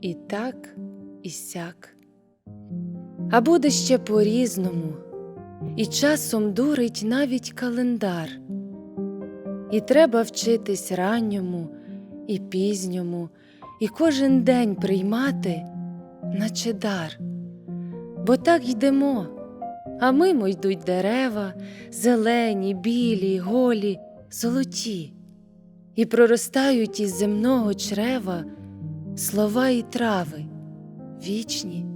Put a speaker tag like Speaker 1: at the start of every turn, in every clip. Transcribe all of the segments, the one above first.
Speaker 1: І так, і сяк. А буде ще по-різному, і часом дурить навіть календар. І треба вчитись ранньому і пізньому, і кожен день приймати, наче дар. Бо так йдемо, а мимо йдуть дерева, зелені, білі, голі, золоті, і проростають із земного чрева слова і трави, вічні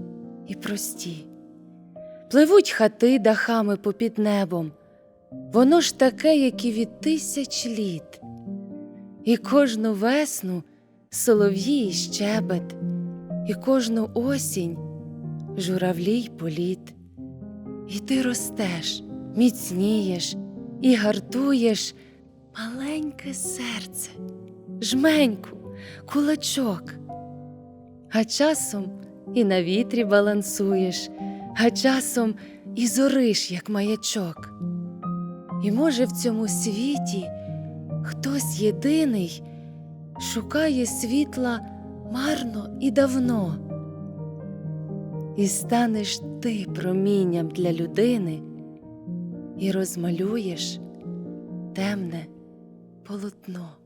Speaker 1: і прості. Пливуть хати дахами попід небом, воно ж таке, як і від тисяч літ, і кожну весну солов'ї і щебет, і кожну осінь журавлі й політ. І ти ростеш, міцнієш і гартуєш маленьке серце, жменьку, кулачок. А часом і на вітрі балансуєш, а часом і зориш, як маячок. І може в цьому світі хтось єдиний шукає світла марно і давно. І станеш ти промінням для людини і розмалюєш темне полотно.